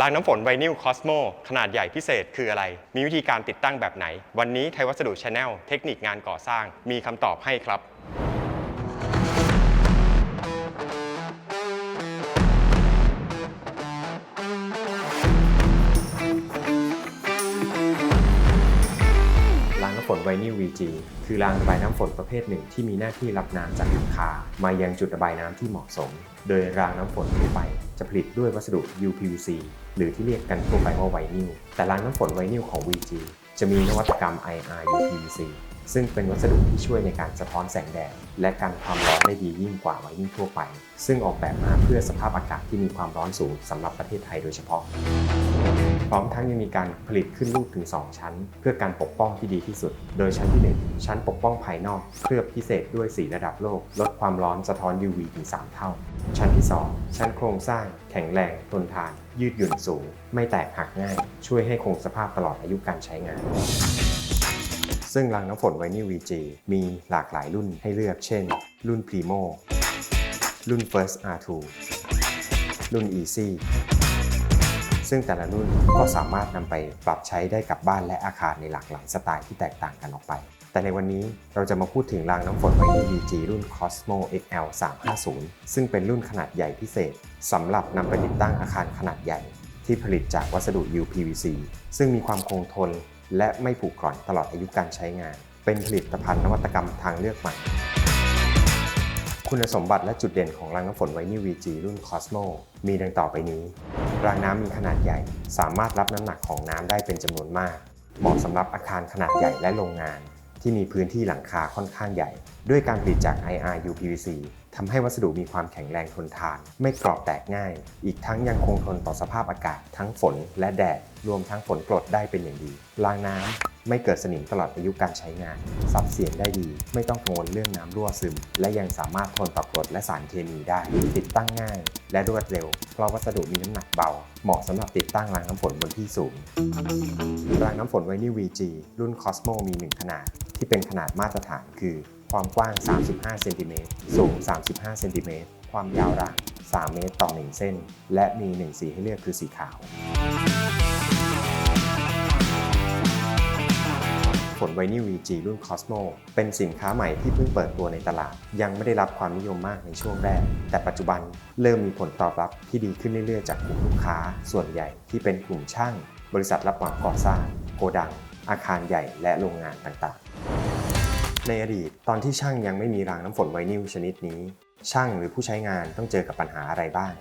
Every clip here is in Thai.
รางน้ำฝนไวนิลคอสโมขนาดใหญ่พิเศษคืออะไร มีวิธีการติดตั้งแบบไหน วันนี้ไทยวัสดุชาแนลเทคนิคงานก่อสร้าง มีคำตอบให้ครับรางน้ำฝนไวนิล VG คือรางระบายน้ำฝนประเภทหนึ่งที่มีหน้าที่รับน้ำจากหลังคา มายังจุดระบายน้ำที่เหมาะสม โดยรางน้ำฝนทั่วไป จะผลิตด้วยวัสดุ UPVC หรือที่เรียกกันทั่วไปว่าไวนิลแต่รางน้ำฝนไวนิลของ VG จะมีนวัตกรรม IR UPVC ซึ่งเป็นวัสดุที่ช่วยในการสะท้อนแสงแดด และกันความร้อนได้ดียิ่งกว่าไวนิลทั่วไป ซึ่งออกแบบมาเพื่อสภาพอากาศที่มีความร้อนสูงสำหรับประเทศไทยโดยเฉพาะ ร้อมทั้งยังมีการผลิตขึ้นรูปถึง 2 ชั้น เพื่อการปกป้องที่ดีที่สุด โดยชั้นที่ 1 ชั้นปกป้องภายนอกเคลือบพิเศษด้วยสีระดับโลก ลดความร้อนสะท้อน UV ถึง 3 เท่า ชั้นที่ 2 ชั้นโครงสร้าง แข็งแรงทนทาน ยืดหยุ่นสูง ไม่แตกหักง่าย ช่วยให้คงสภาพตลอดอายุการใช้งานซึ่งรางน้ำฝนไวนิล VG มีหลากหลายรุ่นให้เลือก เช่น รุ่น Primo รุ่น First R2 รุ่น Easy ซึ่งแต่ละรุ่นก็สามารถนำไปปรับใช้ได้กับบ้านและอาคารในหลากหลายสไตล์ที่แตกต่างกันออกไป แต่ในวันนี้เราจะมาพูดถึงรางน้ำฝนไวนิล VG รุ่น Cosmo XL 350ซึ่งเป็นรุ่นขนาดใหญ่พิเศษสำหรับนำไปติดตั้งอาคารขนาดใหญ่ ที่ผลิตจากวัสดุ UPVC ซึ่งมีความคงทน และไม่ผุกร่อนตลอดอายุการใช้งาน เป็นผลิตภัณฑ์นวัตกรรมทางเลือกใหม่ คุณสมบัติและจุดเด่นของรางน้ำฝนไวนิล VG รุ่น Cosmo มีดังต่อไปนี้ รางน้ำมีขนาดใหญ่ สามารถรับน้ำหนักของน้ำได้เป็นจำนวนมาก เหมาะสำหรับอาคารขนาดใหญ่และโรงงาน ที่มีพื้นที่หลังคาค่อนข้างใหญ่ ด้วยการผลิตจาก IR UPVC ทำให้วัสดุมีความแข็งแรงทนทาน ไม่กรอบแตกง่าย อีกทั้งยังคงทนต่อสภาพอากาศ ทั้งฝนและแดด รวมทั้งฝนกรดได้เป็นอย่างดี รางน้ำ ไม่เกิดสนิมตลอดอายุการใช้งาน ซับเสียงได้ดี ไม่ต้องกังวลเรื่องน้ำรั่วซึม และยังสามารถทนต่อกรดและสารเคมีได้ ติดตั้งง่าย และรวดเร็ว เพราะวัสดุมีน้ำหนักเบา เหมาะสำหรับติดตั้งรางน้ำฝนบนที่สูง รางน้ำฝนไวนิล VG รุ่น Cosmo มี 1 ขนาด ที่เป็นขนาดมาตรฐานคือ ความกว้าง 35 เซนติเมตร สูง 35 เซนติเมตร ความยาวราง 3 เมตรต่อ 1 เส้น และมี 1 สีให้เลือกคือสีขาว ฝนไวนิล VG รุ่น Cosmo เป็นสินค้าใหม่ที่เพิ่งเปิดตัวในตลาด ยังไม่ได้รับความนิยมมากในช่วงแรก แต่ปัจจุบันเริ่มมีผลตอบรับที่ดีขึ้นเรื่อยๆ จากกลุ่มลูกค้า ส่วนใหญ่ที่เป็นกลุ่มช่าง บริษัทรับเหมาก่อสร้าง โกดัง อาคารใหญ่และโรงงานต่างๆ ในอดีตตอนที่ช่างยังไม่มีรางน้ำฝนไวนิลชนิดนี้ ช่างหรือผู้ใช้งานต้องเจอกับปัญหาอะไรบ้าง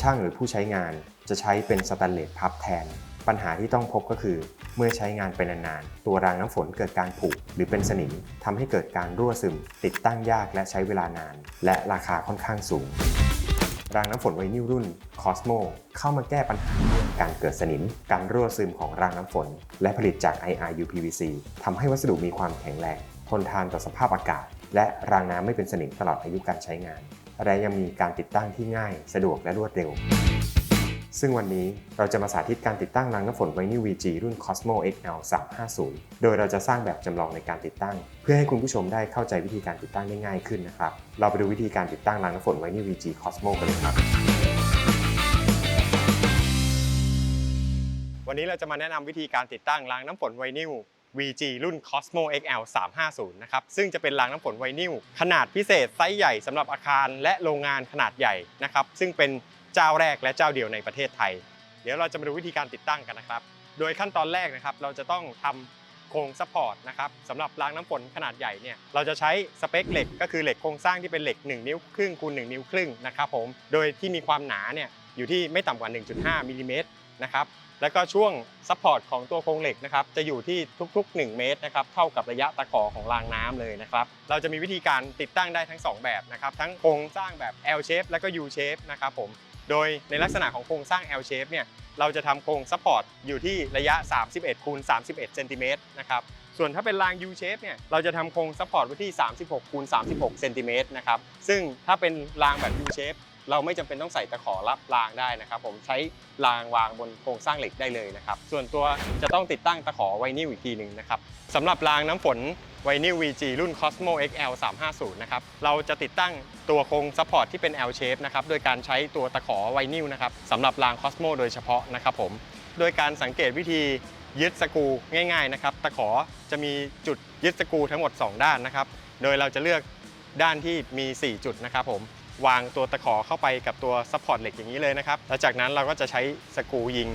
ช่างหรือผู้ใช้งานจะใช้เป็นสแตนเลสพับแทน ปัญหาที่ต้องพบก็คือ เมื่อใช้งานไปนานๆ ตัวรางน้ำฝนเกิดการผุหรือเป็นสนิมทำให้เกิดการรั่วซึม ติดตั้งยากและใช้เวลานาน และราคาค่อนข้างสูง รางน้ำฝนไวนิลรุ่น Cosmo เข้ามาแก้ปัญหาเรื่องการเกิดสนิม การรั่วซึมของรางน้ำฝน และผลิตจาก IR UPVC ทำให้วัสดุมีความแข็งแรงทนทานต่อสภาพอากาศ และรางน้ำไม่เป็นสนิมตลอดอายุการใช้งาน และยังมีการติดตั้งที่ง่าย สะดวกและรวดเร็ว ซึ่งวันนี้เราจะมาสาธิตการติดตั้งรางน้ำฝนไวนิล VG รุ่น Cosmo XL 350 โดยเราจะสร้างแบบจำลองในการติดตั้ง เพื่อให้คุณผู้ชมได้เข้าใจวิธีการติดตั้งได้ง่ายขึ้นนะครับ เราไปดูวิธีการติดตั้งรางน้ำฝนไวนิล VG Cosmo กันเลยครับ วันนี้เราจะมาแนะนำวิธีการติดตั้งรางน้ำฝนไวนิล VG รุ่น Cosmo XL 350 นะครับ ซึ่งจะเป็นรางน้ำฝนไวนิลขนาดพิเศษไซส์ใหญ่สำหรับอาคารและโรงงานขนาดใหญ่นะครับ ซึ่งเป็น เจ้าแรกและเจ้าเดียวในประเทศไทย เดี๋ยวเราจะมาดูวิธีการติดตั้งกันนะครับ โดยขั้นตอนแรกนะครับ เราจะต้องทำโครงซัพพอร์ตนะครับสำหรับรางน้ำฝนขนาดใหญ่เนี่ยเราจะใช้สเปคเหล็กก็คือเหล็กโครงสร้างที่เป็นเหล็ก 1 นิ้วครึ่งคูณ1นิ้วครึ่งนะครับผมโดยที่มีความหนาเนี่ยอยู่ที่ไม่ต่ำกว่า 1.5มิลลิเมตรนะครับแล้วก็ช่วงซัพพอร์ตของตัวโครงเหล็กนะครับจะอยู่ที่ทุกๆ 1 เมตรนะครับเท่ากับระยะตะขอของรางน้ำเลยนะครับเราจะมีวิธีการติดตั้งได้ทั้ง 2 แบบนะครับทั้งโครงสร้างแบบ L shape แล้วก็ U shape นะครับผม โดยในลักษณะของโครงสร้าง L shape เนี่ยเราจะทำโครงซัพพอร์ตอยู่ที่ระยะ 31คูณ31เซนติเมตรนะครับส่วนถ้าเป็นราง U shape เนี่ยเราจะทำโครงซัพพอร์ตไว้ที่ 36คูณ36เซนติเมตรนะครับซึ่งถ้าเป็นรางแบบ U shape เราไม่จำเป็นต้องใส่ตะขอรับรางได้นะครับ ผมใช้รางวางบนโครงสร้างเหล็กได้เลยนะครับ ส่วนตัวจะต้องติดตั้งตะขอไวนิลอีกทีหนึ่งนะครับสำหรับรางน้ำฝน ไวนิล VG รุ่น Cosmo XL 350นะครับ เราจะติดตั้งตัวโครงซัพพอร์ตที่เป็น L shape นะครับ โดยการใช้ตัวตะขอไวนิลนะครับสำหรับราง Cosmo โดยเฉพาะนะครับผม โดยการสังเกตวิธียึดสกูง่ายๆนะครับ ตะขอจะมีจุดยึดสกูทั้งหมด 2 ด้านนะครับ โดยเราจะเลือกด้านที่มี 4 จุดนะครับผม วางตัวตะขอเข้าไปกับตัวซัพพอร์ตเหล็กอย่างนี้เลยนะครับ แล้วจากนั้นเราก็จะใช้สกูยิง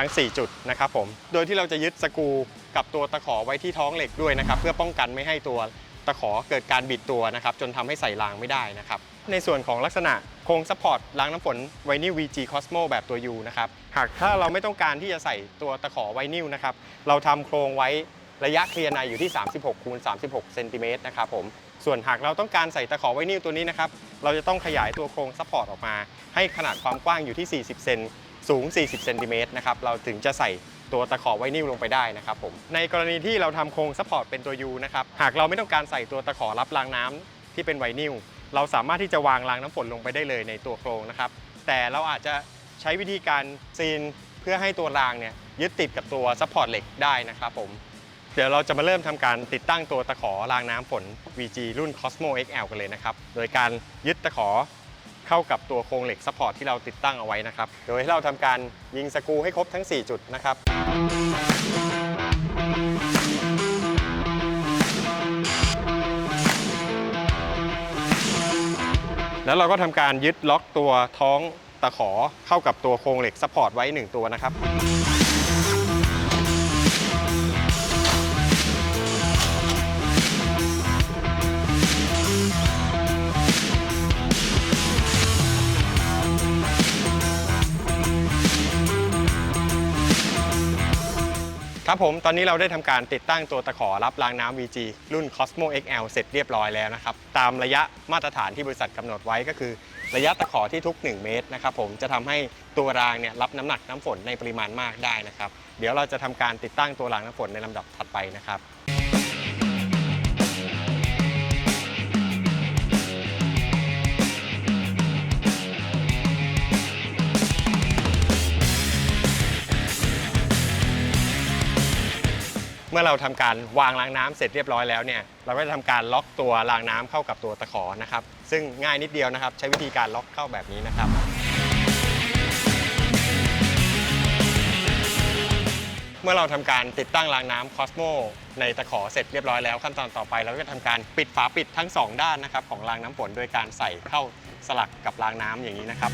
ทั้ง 4 จุดนะครับผม โดยที่เราจะยึดสกูกับตัวตะขอไว้ที่ท้องเหล็กด้วยนะครับ เพื่อป้องกันไม่ให้ตัวตะขอเกิดการบิดตัวนะครับ จนทำให้ใส่รางไม่ได้นะครับ ในส่วนของลักษณะโครงซัพพอร์ตรางน้ำฝนไวนิล VG Cosmo แบบตัว U นะครับ หากถ้าเราไม่ต้องการที่จะใส่ตัวตะขอไวนิลนะครับ เราทำโครงไว้ระยะเคลียร์ในอยู่ที่ 36คูณ36เซนติเมตรนะครับผม ส่วนหากเราต้องการใส่ตะขอไวนิลตัวนี้นะครับ เราจะต้องขยายตัวโครงซัพพอร์ตออกมา ให้ขนาดความกว้างอยู่ที่ 40 เซน สูง 40 เซนติเมตรนะครับ เราถึงจะใส่ตัวตะขอไวนิลลงไปได้นะครับผม ในกรณีที่เราทำโครงซัพพอร์ตเป็นตัว U นะครับ หากเราไม่ต้องการใส่ตัวตะขอรับรางน้ำที่เป็นไวนิล เราสามารถที่จะวางรางน้ำฝนลงไปได้เลยในตัวโครงนะครับ แต่เราอาจจะใช้วิธีการซีนเพื่อให้ตัวรางเนี่ยยึดติดกับตัวซัพพอร์ตเหล็กได้นะครับผม เดี๋ยวเราจะมาเริ่มทำการติดตั้งตัวตะขอรางน้ำฝน VG รุ่น Cosmo XL กันเลยนะครับ โดยการยึดตะขอ เข้ากับตัวโครงเหล็กซัพพอร์ตที่เราติดตั้งเอาไว้นะครับ โดยให้เราทำการยิงสกรูให้ครบทั้ง 4 จุดนะครับแล้วเราก็ทำการยึดล็อกตัวท้องตะขอเข้ากับตัวโครงเหล็กซัพพอร์ตไว้ 1 ตัวนะครับ ครับผมตอนนี้เราได้ทำการติดตั้งตัวตะขอรับรางน้ำ VG รุ่น Cosmo XL เสร็จเรียบร้อยแล้วนะครับ ตามระยะมาตรฐานที่บริษัทกำหนดไว้ก็คือ ระยะตะขอที่ทุก 1 เมตรนะครับผมจะทำให้ตัวรางเนี่ยรับน้ำหนักน้ำฝนในปริมาณมากได้นะครับ เดี๋ยวเราจะทำการติดตั้งตัวรางน้ำฝนในลำดับถัดไปนะครับ เมื่อเราทำการวางรางน้ำเสร็จเรียบร้อยแล้วเนี่ยเราก็จะทำการล็อกตัวรางน้ำเข้ากับตัวตะขอนะครับ ซึ่งง่ายนิดเดียวนะครับ ใช้วิธีการล็อกเข้าแบบนี้นะครับ เมื่อเราทำการติดตั้งรางน้ำ Cosmo ในตะขอเสร็จเรียบร้อยแล้วขั้นตอนต่อไป เราก็จะทำการปิดฝาปิดทั้งสองด้านนะครับของรางน้ำฝนโดยการใส่เข้าสลักกับรางน้ำอย่างนี้นะครับ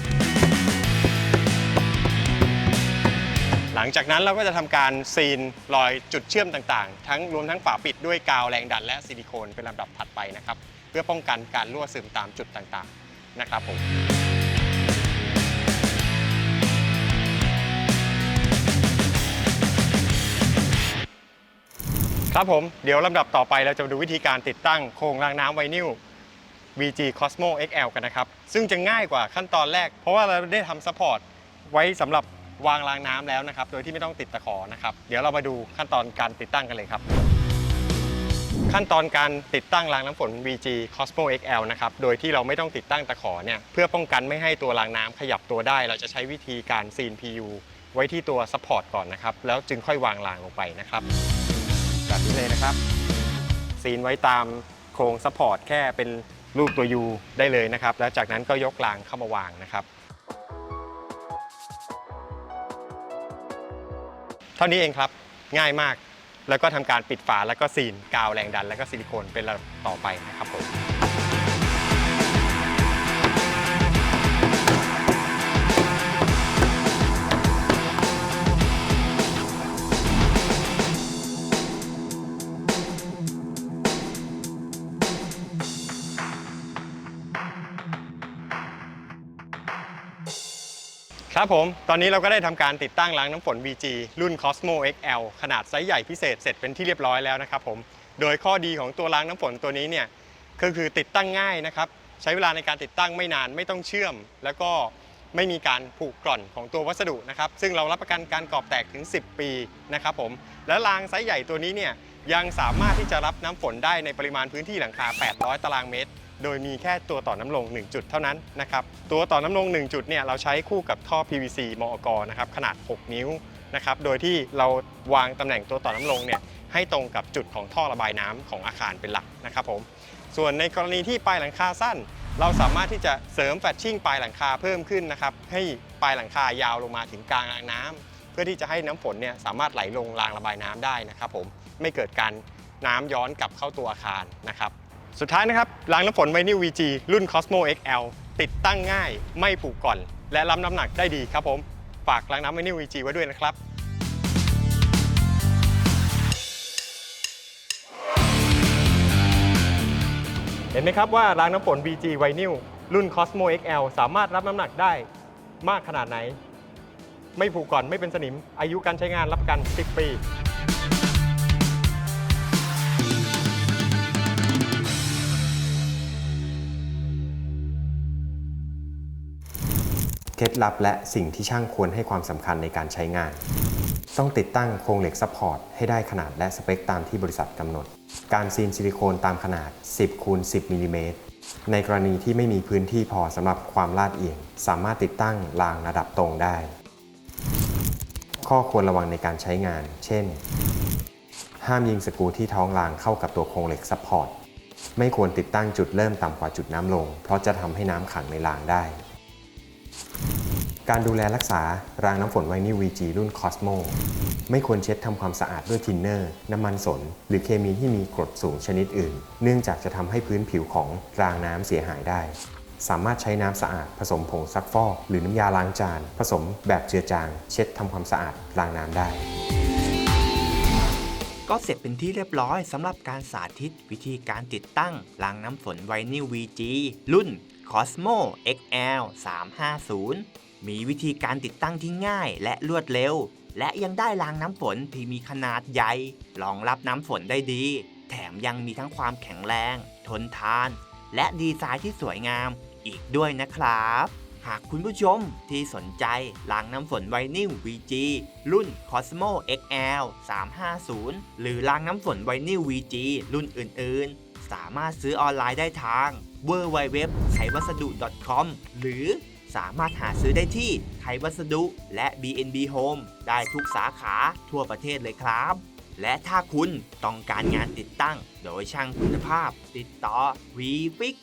หลังจากนั้นเราก็จะทำการซีนรอยจุดเชื่อมต่างๆ ทั้งรวมทั้งฝาปิดด้วยกาวแรงดันและซิลิโคนเป็นลำดับถัดไปนะครับ เพื่อป้องกันการรั่วซึมตามจุดต่างๆนะครับผมครับผมเดี๋ยวลำดับต่อไปเราจะมาดูวิธีการติดตั้งโครงรางน้ำไวนิล VG Cosmo XL กันนะครับ ซึ่งจะง่ายกว่าขั้นตอนแรก เพราะว่าเราได้ทำซัพพอร์ตไว้สำหรับ วางรางน้ำแล้วนะครับ โดยที่ไม่ต้องติดตะขอนะครับ เดี๋ยวเรามาดูขั้นตอนการติดตั้งกันเลยครับ ขั้นตอนการติดตั้งรางน้ำฝน VG Cosmo XL นะครับ โดยที่เราไม่ต้องติดตั้งตะขอเนี่ยเพื่อป้องกันไม่ให้ตัวรางน้ำขยับตัวได้ เราจะใช้วิธีการซีน PU ไว้ที่ตัวซัพพอร์ตก่อนนะครับ แล้วจึงค่อยวางรางลงไปนะครับแบบนี้เลยนะครับ ซีนไว้ตามโครงซัพพอร์ตแค่เป็นรูปตัว U ได้เลยนะครับ แล้วจากนั้นก็ยกรางเข้ามาวางนะครับ เท่านี้เองครับง่ายมาก แล้วก็ทำการปิดฝาแล้วก็ซีนกาวแรงดัน แล้วก็ซิลิโคนเป็นระดับต่อไปนะครับผม ครับผม ตอนนี้เราก็ได้ทำการติดตั้งรางน้ำฝน VG รุ่น Cosmo XL ขนาดไซส์ใหญ่พิเศษเสร็จเป็นที่เรียบร้อยแล้วนะครับผม โดยข้อดีของตัวรางน้ำฝนตัวนี้เนี่ยก็คือติดตั้งง่ายนะครับ ใช้เวลาในการติดตั้งไม่นานไม่ต้องเชื่อม แล้วก็ไม่มีการผุกร่อนของตัววัสดุนะครับ ซึ่งเรารับประกันการกรอบแตกถึง 10 ปีนะครับผม และรางไซส์ใหญ่ตัวนี้เนี่ยยังสามารถที่จะรับน้ำฝนได้ในปริมาณพื้นที่หลังคา 800 ตารางเมตร โดยมีแค่ตัวต่อน้ำลง 1 จุดเท่านั้นนะครับ ตัวต่อน้ำลง 1 จุดเนี่ยเราใช้คู่กับท่อ PVC มอกนะครับขนาด 6 นิ้วนะครับ โดยที่เราวางตำแหน่งตัวต่อน้ำลงเนี่ยให้ตรงกับจุดของท่อระบายน้ำของอาคารเป็นหลักนะครับผม ส่วนในกรณีที่ปลายหลังคาสั้น เราสามารถที่จะเสริมแฟชชิ่งปลายหลังคาเพิ่มขึ้นนะครับให้ปลายหลังคายาวลงมาถึงกลางรางน้ำเพื่อที่จะให้น้ำฝนเนี่ยสามารถไหลลงรางระบายน้ำได้นะครับผมไม่เกิดการน้ำย้อนกลับเข้าตัวอาคารนะครับ สุดท้ายนะครับรางน้ำฝนไวนิล VG รุ่น Cosmo XL ติดตั้งง่ายไม่ผูกก่อน และรับน้ำหนักได้ดีครับผม ฝากรางน้ำไวนิล VG ไว้ด้วยนะครับเห็นไหมครับว่ารางน้ำฝน VG ไวนิลรุ่น Cosmo XL สามารถรับน้ำหนักได้มากขนาดไหน ไม่ผูกก่อนไม่เป็นสนิม อายุการใช้งานรับประกัน 10 ปี เคล็ดลับและสิ่งที่ช่างควรให้ความสำคัญในการใช้งาน ต้องติดตั้งโครงเหล็กซัพพอร์ตให้ได้ขนาดและสเปคตามที่บริษัทกำหนด การซีนซิลิโคนตามขนาด 10คูณ10มิลลิเมตรในกรณีที่ไม่มีพื้นที่พอสำหรับความลาดเอียง สามารถติดตั้งรางระดับตรงได้ ข้อควรระวังในการใช้งาน เช่น ห้ามยิงสกูที่ท้องรางเข้ากับตัวโครงเหล็กซัพพอร์ต ไม่ควรติดตั้งจุดเริ่มต่ำกว่าจุดน้ำลง เพราะจะทำให้น้ำขังในรางได้ การดูแลรักษารางน้ำฝนไวนิล VG รุ่น Cosmo ไม่ควรเช็ดทำความสะอาดด้วยทินเนอร์ น้ำมันสน หรือเคมีที่มีกรดสูงชนิดอื่น เนื่องจากจะทำให้พื้นผิวของรางน้ำเสียหายได้ สามารถใช้น้ำสะอาดผสมผงซักฟอก หรือน้ำยาล้างจาน ผสมแบบเจือจาง เช็ดทำความสะอาดรางน้ำได้ก็เสร็จเป็นที่เรียบร้อยสำหรับการสาธิตวิธีการติดตั้งรางน้ำฝนไวนิล VG รุ่น Cosmo XL 350 มีวิธีการติดตั้งที่ง่ายและรวดเร็ว และยังได้รางน้ำฝนที่มีขนาดใหญ่รองรับน้ำฝนได้ดี แถมยังมีทั้งความแข็งแรง ทนทาน และดีไซน์ที่สวยงามอีกด้วยนะครับ หากคุณผู้ชมที่สนใจรางน้ำฝนไวนิล VG รุ่น Cosmo XL 350 หรือรางน้ำฝนไวนิล VG รุ่นอื่น ๆ สามารถซื้อออนไลน์ได้ทาง www ไขวัสดุ .com หรือสามารถหาซื้อได้ที่ไขวัสดุและ BNB Home ได้ทุกสาขาทั่วประเทศเลยครับ และถ้าคุณต้องการงานติดตั้ง โดยช่างคุณภาพ ติดต่อ VFix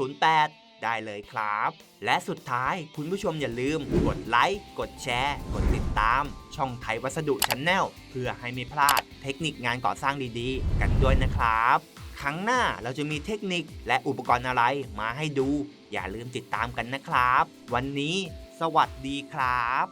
1308 ได้เลยครับ และสุดท้ายคุณผู้ชมอย่าลืม กดไลค์ กดแชร์ กดติดตาม ช่องไทยวัสดุชันแนลเพื่อให้ไม่พลาดเทคนิคงานก่อสร้างดีๆ กันด้วยนะครับ ครั้งหน้าเราจะมีเทคนิคและอุปกรณ์อะไรมาให้ดู อย่าลืมติดตามกันนะครับ วันนี้สวัสดีครับ